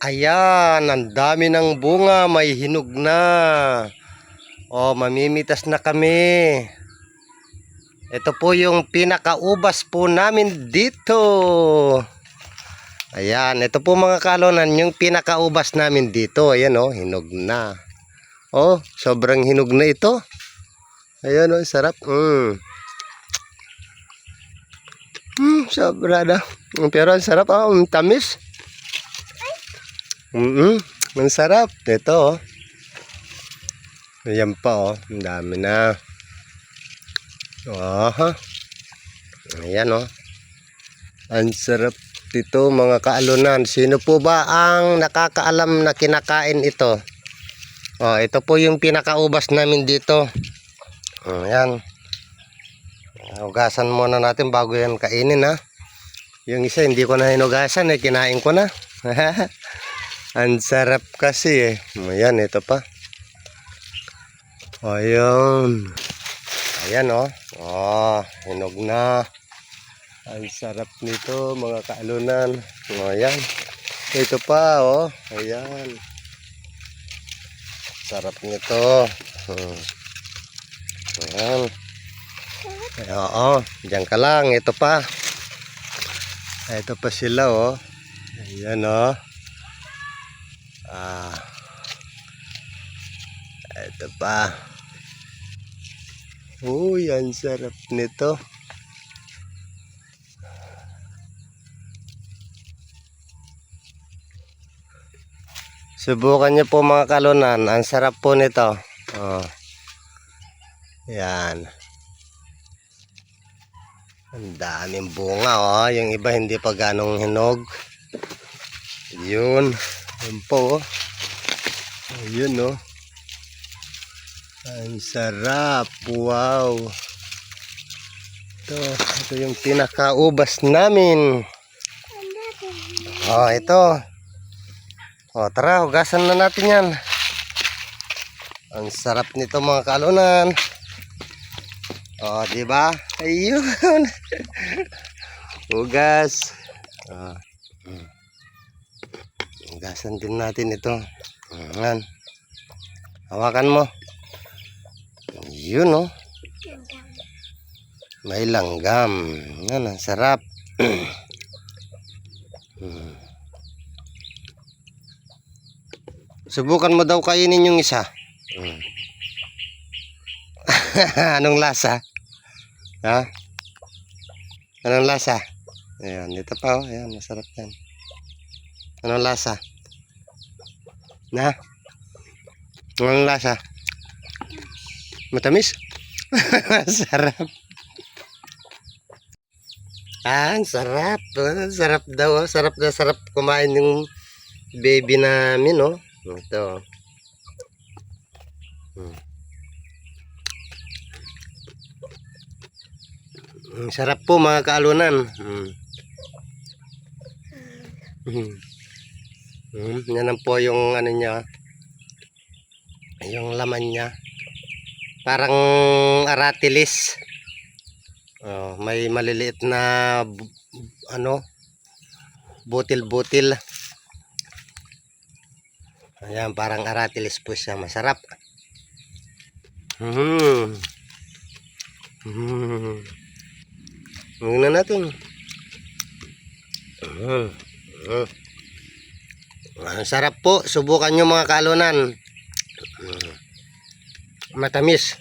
Ayan, ang dami ng bunga, may hinog na. O, mamimitas na kami. Ito po yung pinakaubas po namin dito. Ayan, ito po mga kalonan, yung pinakaubas namin dito. Ayan o, hinog na. Oh, sobrang hinog na ito. Ayan o, sarap. Mm. Hmm, sobra na. Pero ang sarap ang tamis. Mm ang sarap. Ito oh. Ayan pa oh, ang dami na. Aha. Ayan oh. Ang sarap dito mga kaalunan. Sino po ba ang nakakaalam na kinakain ito? Oh, ito po yung pinakaubas namin dito. Oh, Ayan. Hugasan muna natin bago yan kainin ha. Yung isa hindi ko na hinugasan eh, kinain ko na. Ang sarap kasi eh. Ayan, ito pa. Ayun. Ayan oh. Oh, hinog na. Ang sarap nito mga kaalunan. Oh, ayan. Ito pa oh. Ayan. Sarap nito. Hmm. Ayan. Oo, diyan ka lang. Ito pa. Ito pa sila oh. Ayan oh. Ah. Ito pa. Uy, ang sarap nito. Subukan niyo po mga kalunan. Ang sarap po nito. Oh. Yan. Ang daming bunga oh. Yung iba hindi pa ganong hinog. Yun. Yun po oh. Ayun oh. Ang sarap. Wow. Ito. Ito yung pinakaubas namin. Oh, ito. Oh, tara, hugasan na natin yan. Ang sarap nito mga kalunan. Oh, di ba? Ayun. Hugas. Oh. mm. Hugasan din natin ito. Ayan. Hawakan mo. Yun, oh. May langgam. Yan, ang sarap. Hmm. Subukan mo daw kainin yung isa. Anong lasa? Ha? Anong lasa? Ayan, dito pa oh. Ayan, masarap yan. Anong lasa? Na? Anong lasa? Matamis? sarap. Ah, ang sarap. Ah, sarap daw. oh. Sarap na sarap kumain yung baby namin, oh. Ito. Hmm. Ang sarap po mga kaalunan. Hmm. Hmm. Hmm. Yan po yung ano niya. Yung laman niya. Parang aratilis. Oh, may maliliit na ano butil-butil. Ayan, parang aratilis po siya. Masarap. Hmm. Hmm. Huwag na natin. Hmm. Hmm. Ang sarap po. Subukan nyo mga kalunan. Hmm. Matamis.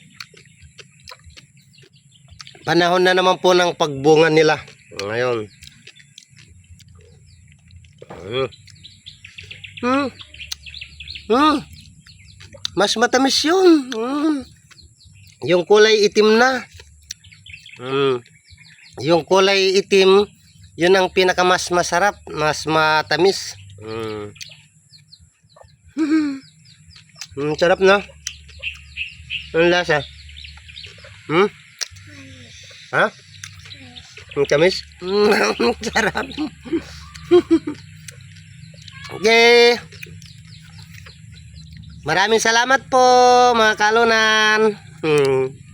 Panahon na naman po ng pagbunga nila. Ngayon. Hmm. Hmm. Hmm. Mas matamis yun. Hmm. Yung kulay itim na. Hmm. Yung kulay itim, yun ang pinakamas masarap, mas matamis. Hmm. Hmm, sarap na. Ang lasa? Hmm? Ha? Ang tamis? Hmm, sarap. okay. Maraming salamat po mga kalunan. Hmm.